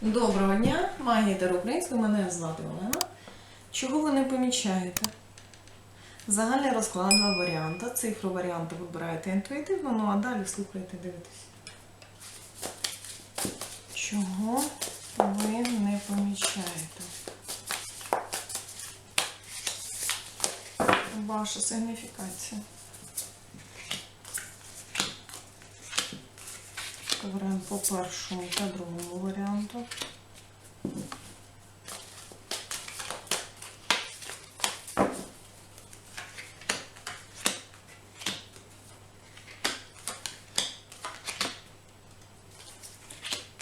Доброго дня, магія Тер Української, мене звати Олена. Чого ви не помічаєте? Загальний розклад два варіанти. Цифру варіанту вибираєте інтуїтивно, ну а далі слухайте, дивитесь. Чого ви не помічаєте? Ваша сигніфікація. Варіант по першому та другому варіанту.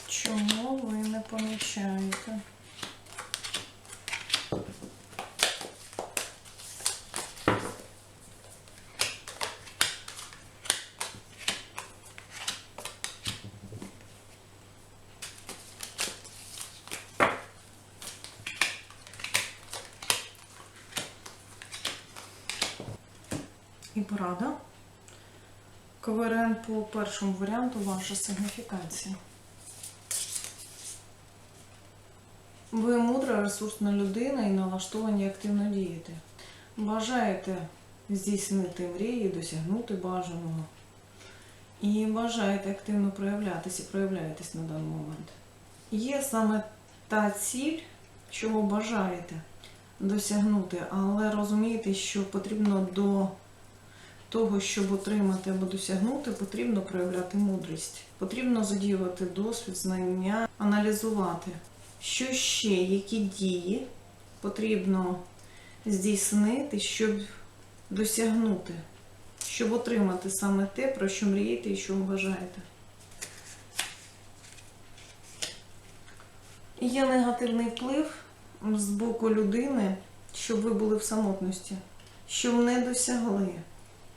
Чому ви не помічаєте? І порада. КВРН по першому варіанту ваша сигніфікація. Ви мудра, ресурсна людина і налаштовані активно діяти. Бажаєте здійснити мрії, досягнути бажаного. І бажаєте активно проявлятися і проявляєтесь на даний момент. Є саме та ціль, чого бажаєте досягнути, але розумієте, що потрібно до того, щоб отримати або досягнути, потрібно проявляти мудрість. Потрібно задіювати досвід, знання, аналізувати, що ще, які дії потрібно здійснити, щоб досягнути, щоб отримати саме те, про що мрієте і що бажаєте. Є негативний вплив з боку людини, щоб ви були в самотності, щоб не досягли.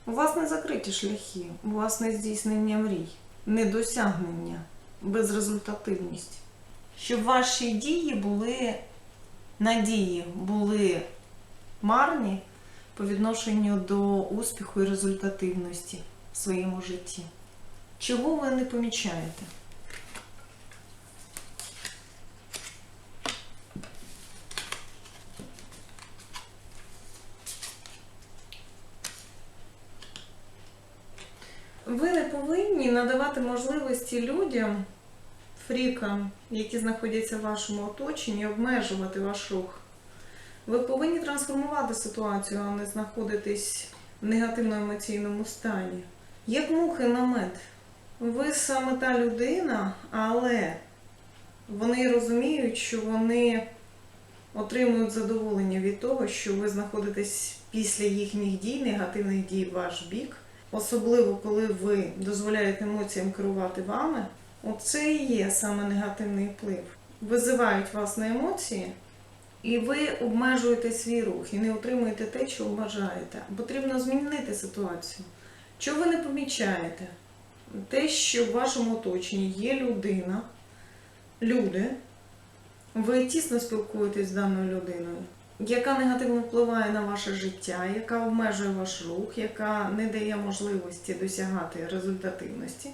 У вас не закриті шляхи, у вас не здійснення мрій, недосягнення, безрезультативність. Щоб ваші дії були надії, були марні по відношенню до успіху і результативності в своєму житті. Чого ви не помічаєте? Ви не повинні надавати можливості людям, фрікам, які знаходяться в вашому оточенні, обмежувати ваш рух. Ви повинні трансформувати ситуацію, а не знаходитись в негативно-емоційному стані. Як мухи на мед. Ви саме та людина, але вони розуміють, що вони отримують задоволення від того, що ви знаходитесь після їхніх дій, негативних дій в ваш бік. Особливо, коли ви дозволяєте емоціям керувати вами, оце і є саме негативний вплив. Визивають вас на емоції, і ви обмежуєте свій рух і не отримуєте те, що бажаєте. Потрібно змінити ситуацію. Чого ви не помічаєте? Те, що в вашому оточенні є людина, люди, ви тісно спілкуєтесь з даною людиною яка негативно впливає на ваше життя, яка обмежує ваш рух, яка не дає можливості досягати результативності,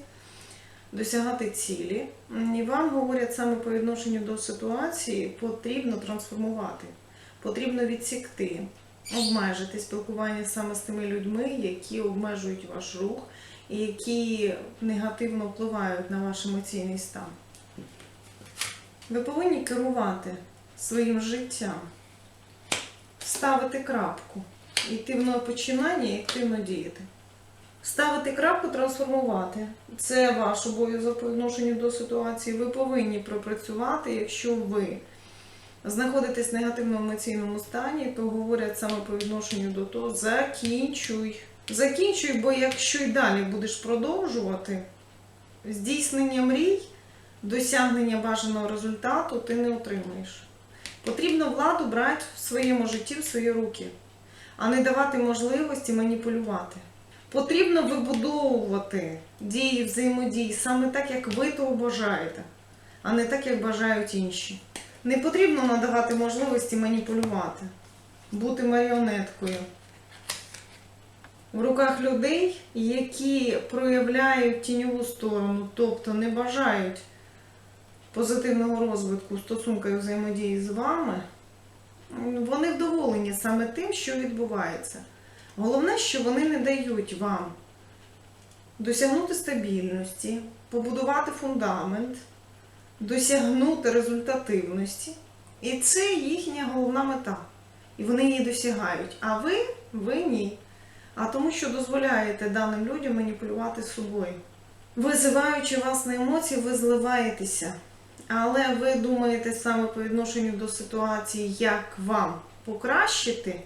досягати цілі. І вам говорять саме по відношенню до ситуації, потрібно трансформувати, потрібно відсікти, обмежити спілкування саме з тими людьми, які обмежують ваш рух і які негативно впливають на ваш емоційний стан. Ви повинні керувати своїм життям ставити крапку, йти в нове починання і активно діяти. Ставити крапку, трансформувати. Це ваш обов'язок по відношенню до ситуації. Ви повинні пропрацювати, якщо ви знаходитесь в негативному емоційному стані, то говорять саме по відношенню до того, закінчуй. Закінчуй, бо якщо й далі будеш продовжувати здійснення мрій, досягнення бажаного результату, ти не отримаєш. Потрібно владу брати в своєму житті в свої руки, а не давати можливості маніпулювати. Потрібно вибудовувати дії взаємодії саме так, як ви того бажаєте, а не так, як бажають інші. Не потрібно надавати можливості маніпулювати, бути маріонеткою в руках людей, які проявляють тіньову сторону, тобто не бажають позитивного розвитку в стосунках і взаємодії з вами, вони вдоволені саме тим, що відбувається. Головне, що вони не дають вам досягнути стабільності, побудувати фундамент, досягнути результативності. І це їхня головна мета. І вони її досягають. А ви, ви ні. А тому, що дозволяєте даним людям маніпулювати собою. Визиваючи вас на емоції, ви зливаєтеся. Але ви думаєте саме по відношенню до ситуації, як вам покращити,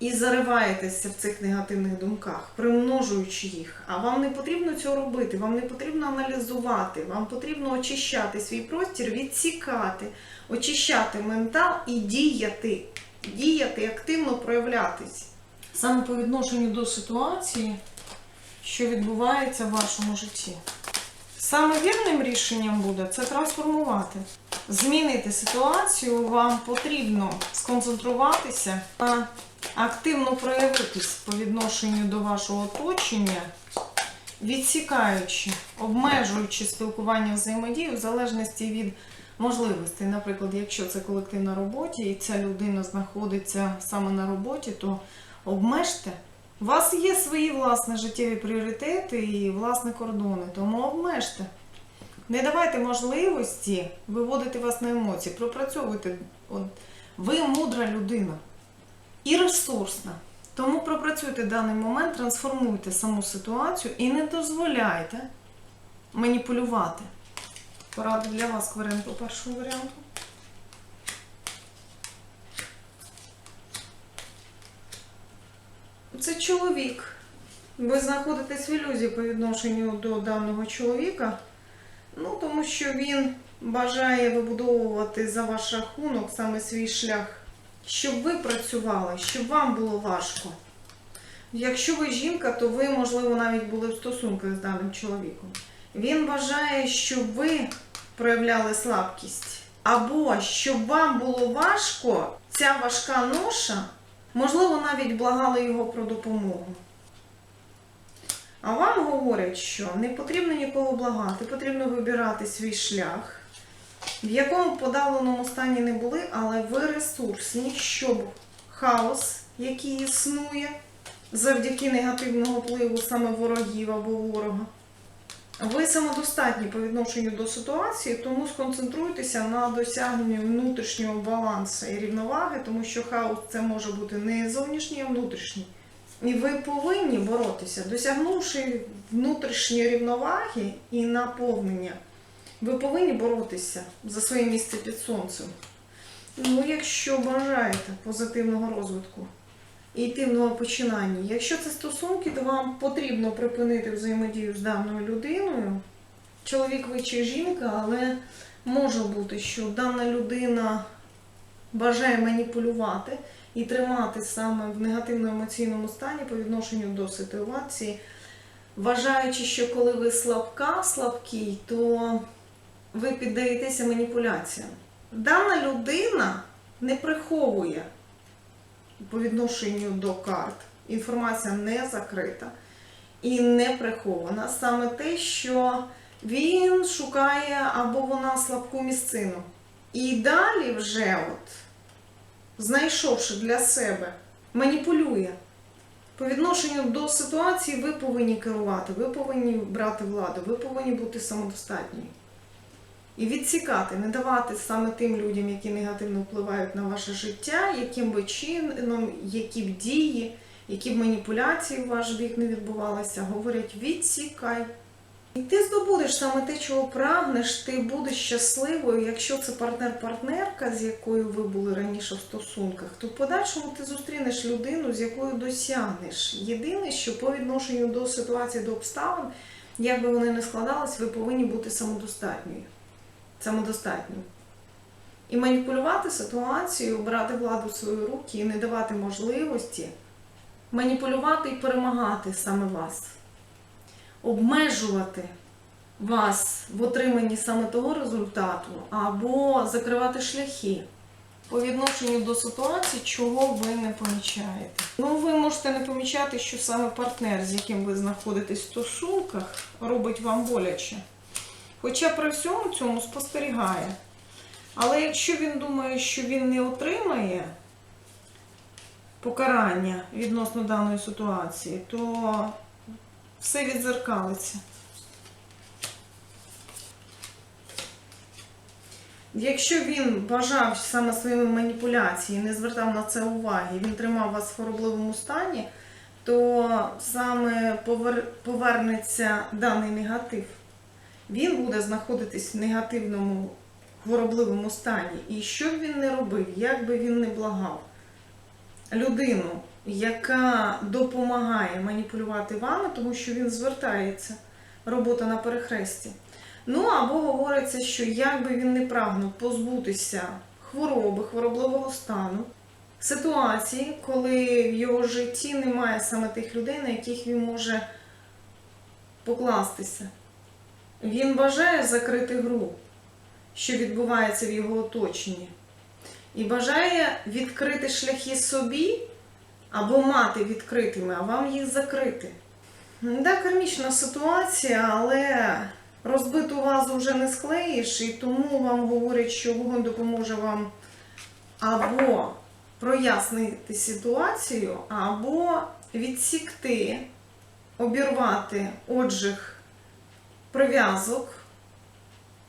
і зариваєтеся в цих негативних думках, примножуючи їх. А вам не потрібно цього робити, вам не потрібно аналізувати, вам потрібно очищати свій простір, відсікати, очищати ментал і діяти, діяти, активно проявлятись. Саме по відношенню до ситуації, що відбувається в вашому житті. Саме вірним рішенням буде це трансформувати. Змінити ситуацію вам потрібно сконцентруватися на активно проявитись по відношенню до вашого оточення, відсікаючи, обмежуючи спілкування взаємодію в залежності від можливостей. Наприклад, якщо це колектив на роботі і ця людина знаходиться саме на роботі, то обмежте. У вас є свої власні життєві пріоритети і власні кордони, тому обмежте. Не давайте можливості виводити вас на емоції, пропрацьовуйте. Ви мудра людина і ресурсна. Тому пропрацюйте даний момент, трансформуйте саму ситуацію і не дозволяйте маніпулювати. Порада для вас, Кварен, по першому варіанту. Це чоловік. Ви знаходитесь в ілюзії по відношенню до даного чоловіка, ну тому що він бажає вибудовувати за ваш рахунок саме свій шлях, щоб ви працювали, щоб вам було важко. Якщо ви жінка, то ви, можливо, навіть були в стосунках з даним чоловіком. Він бажає, щоб ви проявляли слабкість. Або щоб вам було важко, ця важка ноша, можливо, навіть благали його про допомогу. А вам говорять, що не потрібно нікого благати, потрібно вибирати свій шлях, в якому подавленому стані не були, але ви ресурсні, щоб хаос, який існує завдяки негативного впливу саме ворогів або ворога. Ви самодостатні по відношенню до ситуації, тому сконцентруйтеся на досягненні внутрішнього балансу і рівноваги, тому що хаос це може бути не зовнішній, а внутрішній. І ви повинні боротися, досягнувши внутрішньої рівноваги і наповнення. Ви повинні боротися за своє місце під сонцем. Ну, якщо бажаєте позитивного розвитку і йти в нове починання. Якщо це стосунки, то вам потрібно припинити взаємодію з даною людиною. Чоловік ви чи жінка, але може бути, що дана людина бажає маніпулювати і тримати саме в негативному емоційному стані по відношенню до ситуації, вважаючи, що коли ви слабка, слабкий, то ви піддаєтеся маніпуляціям. Дана людина не приховує по відношенню до карт. Інформація не закрита і не прихована. Саме те, що він шукає або вона слабку місцину. І далі вже, от, знайшовши для себе, маніпулює. По відношенню до ситуації ви повинні керувати, ви повинні брати владу, ви повинні бути самодостатні. І відсікати, не давати саме тим людям, які негативно впливають на ваше життя, яким би чином, які б дії, які б маніпуляції в ваш бік не відбувалися, говорять відсікай. І ти здобудеш саме те, чого прагнеш, ти будеш щасливою, якщо це партнер-партнерка, з якою ви були раніше в стосунках, то в подальшому ти зустрінеш людину, з якою досягнеш. Єдине, що по відношенню до ситуації, до обставин, як би вони не складались, ви повинні бути самодостатньою самодостатньо. І маніпулювати ситуацією, брати владу в свої руки і не давати можливості маніпулювати і перемагати саме вас, обмежувати вас в отриманні саме того результату, або закривати шляхи по відношенню до ситуації, чого ви не помічаєте. Ну, ви можете не помічати, що саме партнер, з яким ви знаходитесь в стосунках, робить вам боляче. Хоча при всьому цьому спостерігає. Але якщо він думає, що він не отримає покарання відносно даної ситуації, то все відзеркалиться. Якщо він бажав саме своїми маніпуляціями, не звертав на це уваги, він тримав вас в хворобливому стані, то саме повернеться даний негатив. Він буде знаходитись в негативному хворобливому стані. І що б він не робив, як би він не благав людину, яка допомагає маніпулювати вами, тому що він звертається, робота на перехресті. Ну або говориться, що як би він не прагнув позбутися хвороби, хворобливого стану, ситуації, коли в його житті немає саме тих людей, на яких він може покластися. Він бажає закрити гру, що відбувається в його оточенні, і бажає відкрити шляхи собі або мати відкритими, а вам їх закрити. Да, кармічна ситуація, але розбиту вазу вже не склеїш, і тому вам говорять, що вогонь допоможе вам або прояснити ситуацію, або відсікти, обірвати отжиг прив'язок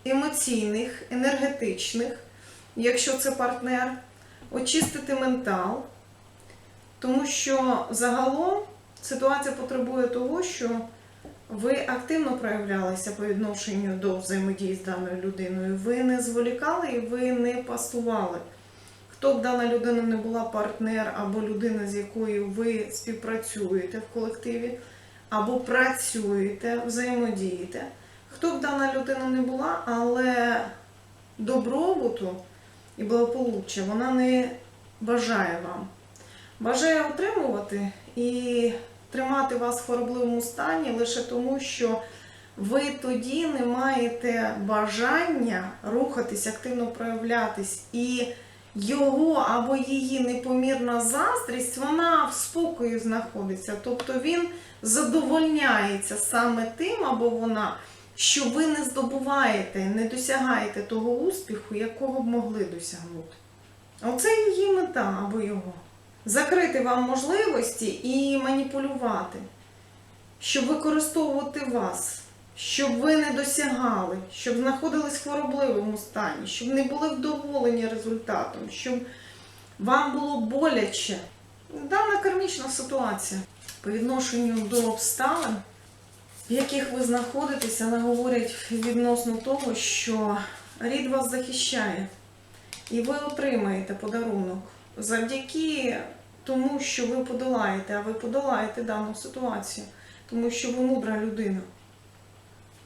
емоційних, енергетичних, якщо це партнер, очистити ментал, тому що загалом ситуація потребує того, що ви активно проявлялися по відношенню до взаємодії з даною людиною. Ви не зволікали і ви не пасували. Хто б дана людина не була партнер або людина, з якою ви співпрацюєте в колективі, або працюєте, взаємодієте. Хто б дана людина не була, але добробуту і благополуччя вона не бажає вам. Бажає отримувати і тримати вас в хворобливому стані лише тому, що ви тоді не маєте бажання рухатись, активно проявлятись. І його або її непомірна заздрість, вона в спокої знаходиться. Тобто він задовольняється саме тим, або вона, що ви не здобуваєте, не досягаєте того успіху, якого б могли досягнути. Оце її мета або його. Закрити вам можливості і маніпулювати, щоб використовувати вас, щоб ви не досягали, щоб знаходились в хворобливому стані, щоб не були вдоволені результатом, щоб вам було боляче. Дана кармічна ситуація по відношенню до обставин, в яких ви знаходитеся, вона говорять відносно того, що рід вас захищає, і ви отримаєте подарунок завдяки тому, що ви подолаєте, а ви подолаєте дану ситуацію, тому що ви мудра людина.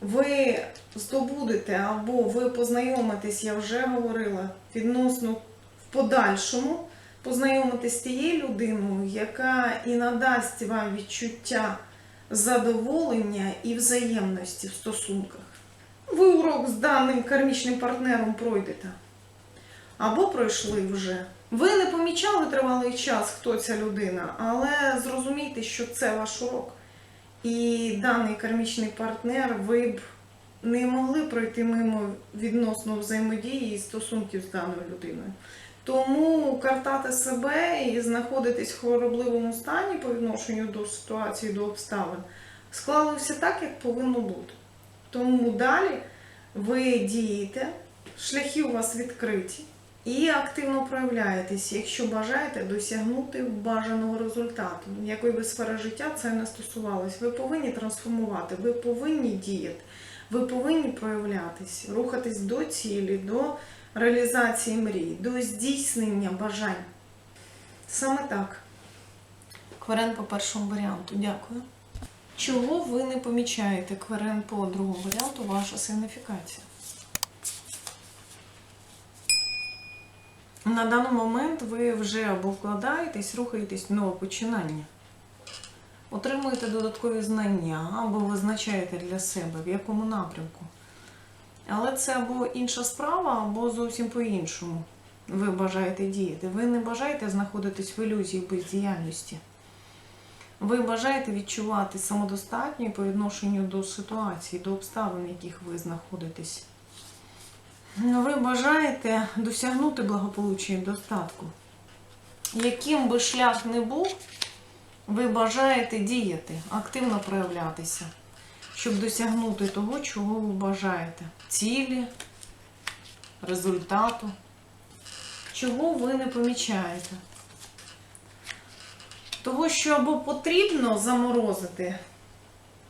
Ви здобудете або ви познайомитесь, я вже говорила, відносно в подальшому познайомитесь з тією людиною, яка і надасть вам відчуття задоволення і взаємності в стосунках. Ви урок з даним кармічним партнером пройдете. Або пройшли вже. Ви не помічали тривалий час, хто ця людина, але зрозумійте, що це ваш урок. І даний кармічний партнер ви б не могли пройти мимо відносно взаємодії і стосунків з даною людиною. Тому картати себе і знаходитись в хворобливому стані по відношенню до ситуації, до обставин, склали все так, як повинно бути. Тому далі ви дієте, шляхи у вас відкриті. І активно проявляєтесь, якщо бажаєте досягнути бажаного результату. Якої би сфери життя це не стосувалось. Ви повинні трансформувати, ви повинні діяти, ви повинні проявлятись, рухатись до цілі, до реалізації мрій, до здійснення бажань. Саме так. Кверен по першому варіанту. Дякую. Чого ви не помічаєте кверен по другому варіанту, ваша сигніфікація? На даний момент ви вже або вкладаєтесь, рухаєтесь в нове починання. Отримуєте додаткові знання або визначаєте для себе, в якому напрямку. Але це або інша справа, або зовсім по-іншому. Ви бажаєте діяти. Ви не бажаєте знаходитись в ілюзії бездіяльності. Ви бажаєте відчувати самодостатньою по відношенню до ситуації, до обставин, в яких ви знаходитесь. Ви бажаєте досягнути благополуччя і достатку. Яким би шлях не був, ви бажаєте діяти, активно проявлятися, щоб досягнути того, чого ви бажаєте. Цілі, результату. Чого ви не помічаєте? Того, що або потрібно заморозити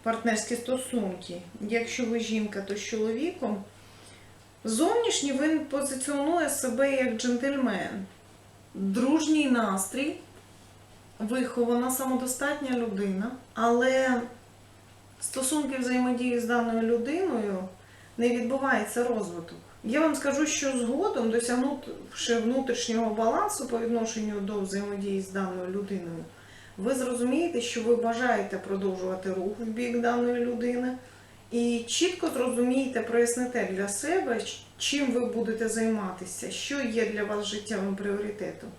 партнерські стосунки, якщо ви жінка, то з чоловіком. Зовнішній він позиціонує себе як джентльмен, дружній настрій, вихована, самодостатня людина, але стосунки взаємодії з даною людиною не відбувається розвиток. Я вам скажу, що згодом, досягнувши внутрішнього балансу по відношенню до взаємодії з даною людиною, ви зрозумієте, що ви бажаєте продовжувати рух в бік даної людини. І чітко зрозумієте, проясните для себе, чим ви будете займатися, що є для вас життєвим пріоритетом.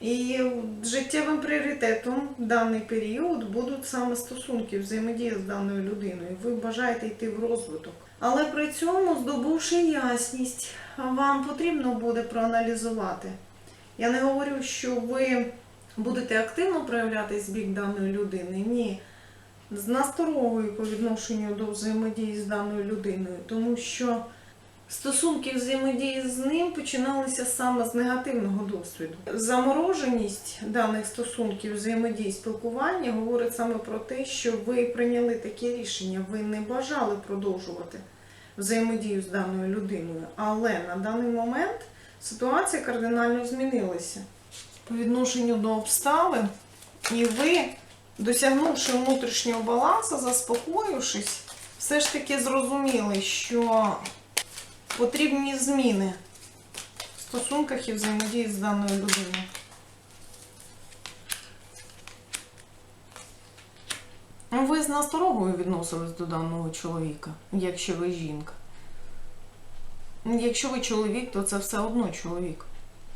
І життєвим пріоритетом в даний період будуть саме стосунки, взаємодія з даною людиною. Ви бажаєте йти в розвиток. Але при цьому, здобувши ясність, вам потрібно буде проаналізувати. Я не говорю, що ви будете активно проявлятись бік даної людини. Ні з насторогою по відношенню до взаємодії з даною людиною, тому що стосунки взаємодії з ним починалися саме з негативного досвіду. Замороженість даних стосунків взаємодії спілкування говорить саме про те, що ви прийняли таке рішення, ви не бажали продовжувати взаємодію з даною людиною, але на даний момент ситуація кардинально змінилася по відношенню до обставин, і ви досягнувши внутрішнього балансу, заспокоївшись, все ж таки зрозуміли, що потрібні зміни в стосунках і взаємодії з даною людиною. Ви з насторогою відносились до даного чоловіка, якщо ви жінка. Якщо ви чоловік, то це все одно чоловік.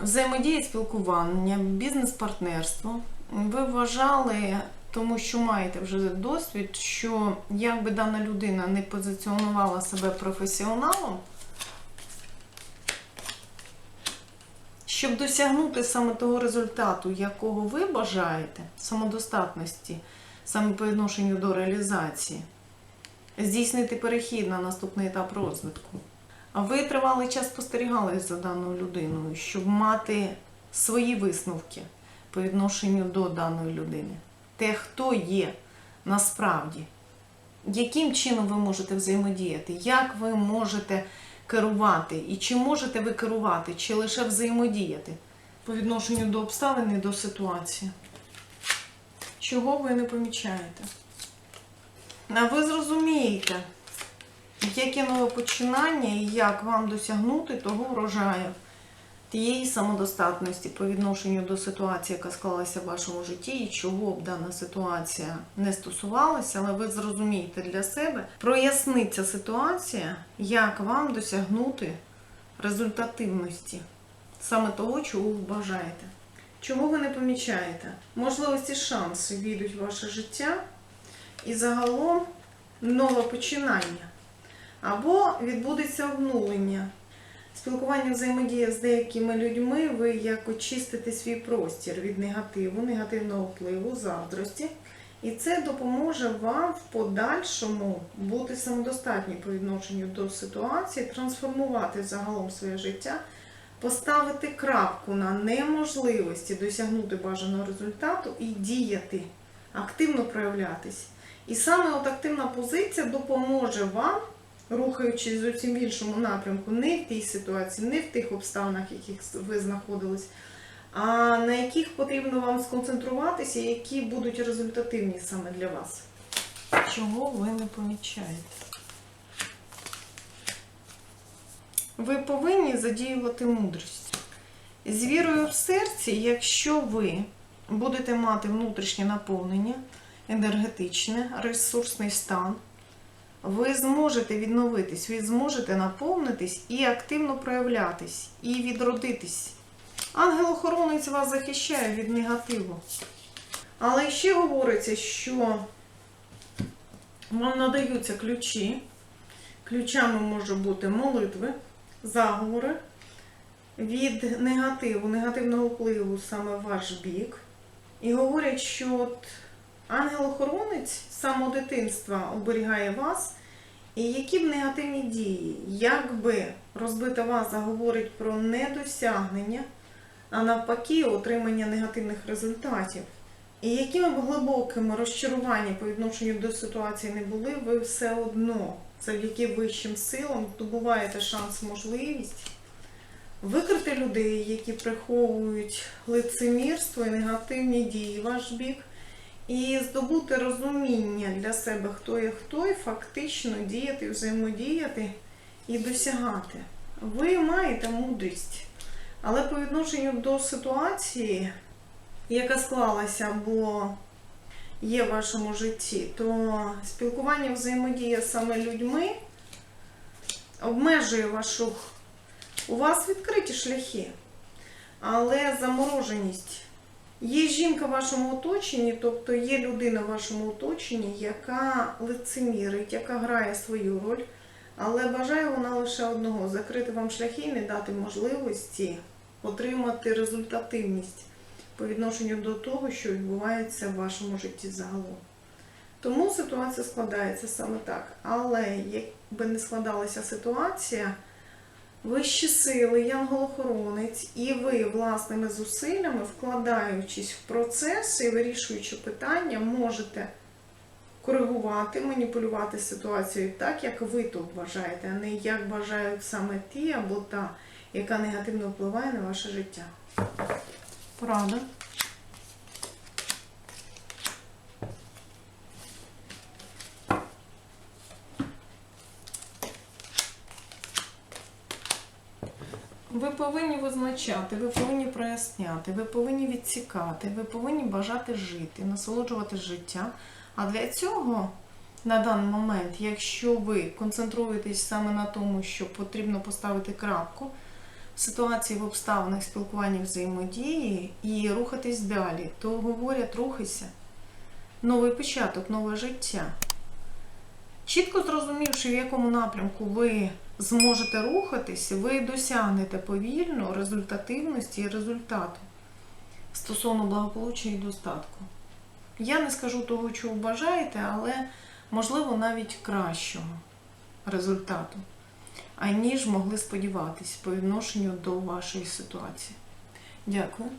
Взаємодія, спілкування, бізнес-партнерство. Ви вважали тому що маєте вже досвід, що як би дана людина не позиціонувала себе професіоналом, щоб досягнути саме того результату, якого ви бажаєте, самодостатності, саме по відношенню до реалізації, здійснити перехід на наступний етап розвитку. А ви тривалий час спостерігали за даною людиною, щоб мати свої висновки по відношенню до даної людини те, хто є насправді, яким чином ви можете взаємодіяти, як ви можете керувати, і чи можете ви керувати, чи лише взаємодіяти по відношенню до обставин і до ситуації. Чого ви не помічаєте? А ви зрозумієте, яке нове починання і як вам досягнути того врожаю тієї самодостатності по відношенню до ситуації, яка склалася в вашому житті, і чого б дана ситуація не стосувалася, але ви зрозумієте для себе, проясниться ситуація, як вам досягнути результативності саме того, чого ви бажаєте. Чого ви не помічаєте? Можливо, ці шанси війдуть в ваше життя і загалом нове починання. Або відбудеться обнулення Спілкування взаємодія з деякими людьми, ви як очистите свій простір від негативу, негативного впливу, заздрості. І це допоможе вам в подальшому бути самодостатнім по відношенню до ситуації, трансформувати загалом своє життя, поставити крапку на неможливості досягнути бажаного результату і діяти, активно проявлятись. І саме от активна позиція допоможе вам рухаючись зовсім в іншому напрямку, не в тій ситуації, не в тих обставинах, в яких ви знаходились, а на яких потрібно вам сконцентруватися, які будуть результативні саме для вас. Чого ви не помічаєте? Ви повинні задіювати мудрість. З вірою в серці, якщо ви будете мати внутрішнє наповнення, енергетичне, ресурсний стан ви зможете відновитись, ви зможете наповнитись і активно проявлятись, і відродитись. Ангел-охоронець вас захищає від негативу. Але ще говориться, що вам надаються ключі. Ключами може бути молитви, заговори від негативу, негативного впливу саме в ваш бік. І говорять, що от ангел-охоронець з самого дитинства оберігає вас. І які б негативні дії, як би розбита ваза говорить про недосягнення, а навпаки, отримання негативних результатів. І якими б глибокими розчарування по відношенню до ситуації не були, ви все одно завдяки вищим силам здобуваєте шанс, можливість викрити людей, які приховують лицемірство і негативні дії в ваш бік, і здобути розуміння для себе, хто є хто, і фактично діяти, взаємодіяти і досягати. Ви маєте мудрість, але по відношенню до ситуації, яка склалася або є в вашому житті, то спілкування взаємодія саме людьми обмежує ваш рух. У вас відкриті шляхи, але замороженість. Є жінка в вашому оточенні, тобто є людина в вашому оточенні, яка лицемірить, яка грає свою роль, але бажає вона лише одного закрити вам шляхи і не дати можливості отримати результативність по відношенню до того, що відбувається в вашому житті загалом. Тому ситуація складається саме так. Але якби не складалася ситуація, вищі сили, янгол-охоронець, і ви власними зусиллями, вкладаючись в процес і вирішуючи питання, можете коригувати, маніпулювати ситуацією так, як ви то вважаєте, а не як бажають саме ті або та, яка негативно впливає на ваше життя. Порада. Ви повинні визначати, ви повинні проясняти, ви повинні відсікати, ви повинні бажати жити, насолоджувати життя. А для цього на даний момент, якщо ви концентруєтесь саме на тому, що потрібно поставити крапку в ситуації, в обставинах спілкування взаємодії і рухатись далі, то говорять, рухайся. Новий початок, нове життя. Чітко зрозумівши, в якому напрямку ви зможете рухатись, ви досягнете повільно результативності і результату стосовно благополуччя і достатку. Я не скажу того, чого бажаєте, але можливо навіть кращого результату, аніж могли сподіватись по відношенню до вашої ситуації. Дякую.